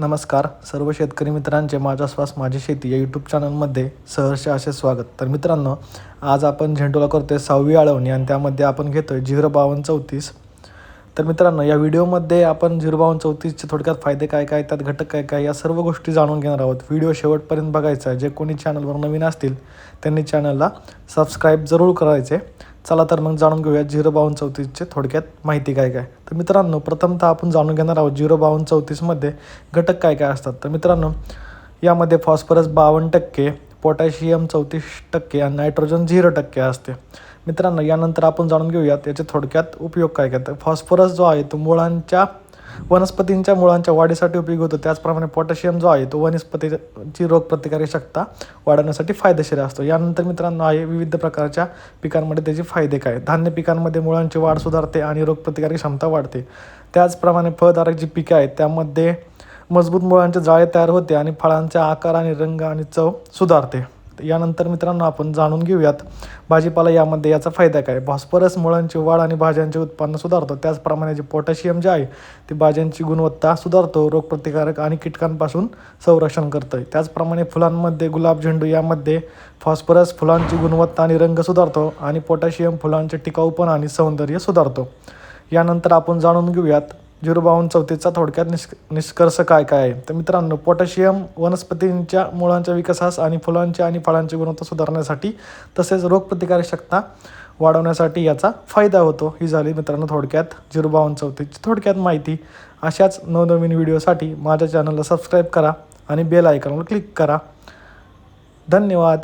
नमस्कार. सर्व शेतकरी मित्रांचे माझा श्वास माझी शेती या यूट्यूब चॅनलमध्ये सहर्ष असे स्वागत. तर मित्रांनो आज आपण झेंडूला करतोय सहावी आळवणी आणि त्यामध्ये आपण घेतोय झिरो बावन्न चौतीस. तर मित्रांनो या व्हिडिओमध्ये आपण झिरो बावन्न चौतीसचे थोडक्यात फायदे काय काय त्यात घटक काय काय या सर्व गोष्टी जाणून घेणार आहोत. व्हिडिओ शेवटपर्यंत बघायचा आहे. जे कोणी चॅनलवर नवीन असतील त्यांनी चॅनलला सबस्क्राईब जरूर करायचे. चला तर मग जाणून घेऊया झिरो बावन्न चौतीसचे थोडक्यात माहिती काय काय. तर मित्रांनो प्रथमतः आपण जाणून घेणार आहोत झिरो बावन्न चौतीसमध्ये घटक काय काय असतात. तर मित्रांनो यामध्ये फॉस्फरस बावन्न टक्के पोटॅशियम चौतीस टक्के आणि नायट्रोजन झिरो टक्के असते. मित्रांनो यानंतर आपण जाणून घेऊयात याचे थोडक्यात उपयोग काय काय. तर फॉस्फरस जो आहे तो मुळांच्या वनस्पतींच्या मुळांच्या वाढीसाठी उपयोग होतो. त्याचप्रमाणे पोटॅशियम जो आहे तो वनस्पतीची रोगप्रतिकारक क्षमता वाढवण्यासाठी फायदेशीर असतो. यानंतर मित्रांनो आहे विविध प्रकारच्या पिकांमध्ये त्याचे फायदे काय? धान्य पिकांमध्ये मुळांची वाढ सुधारते आणि रोगप्रतिकारक क्षमता वाढते. त्याचप्रमाणे फळधारक जी पिके आहेत त्यामध्ये मजबूत मुळांचे जाळे तयार होते आणि फळांचा आकार आणि रंग आणि चव सुधारते. यानंतर मित्रांनो आपण जाणून घेऊयात भाजीपाला यामध्ये याचा फायदा काय? फॉस्फरस मुळांची वाढ आणि भाज्यांचे उत्पन्न सुधारतो. त्याचप्रमाणे जे पोटॅशियम जे आहे ते भाज्यांची गुणवत्ता सुधारतो रोगप्रतिकारक आणि कीटकांपासून संरक्षण करतं त्याचप्रमाणे फुलांमध्ये गुलाब झेंडू यामध्ये फॉस्फरस फुलांची गुणवत्ता आणि रंग सुधारतो आणि पोटॅशियम फुलांचे टिकाऊपण आणि सौंदर्य सुधारतो. यानंतर आपण जाणून घेऊयात झिरो बावन्न चौतीसचा थोडक्यात निष्क निष्कर्ष काय काय आहे? तर मित्रांनो पोटॅशियम वनस्पतींच्या मुळांच्या विकासास आणि फुलांच्या आणि फळांची गुणवत्ता सुधारण्यासाठी तसेच रोगप्रतिकारशक्ता वाढवण्यासाठी याचा फायदा होतो. ही झाली मित्रांनो थोडक्यात झिरो बावन्न चौतीसची थोडक्यात माहिती. अशाच नवनवीन व्हिडिओसाठी माझ्या चॅनलला सबस्क्राईब करा आणि बेल आयकॉनवर क्लिक करा. धन्यवाद.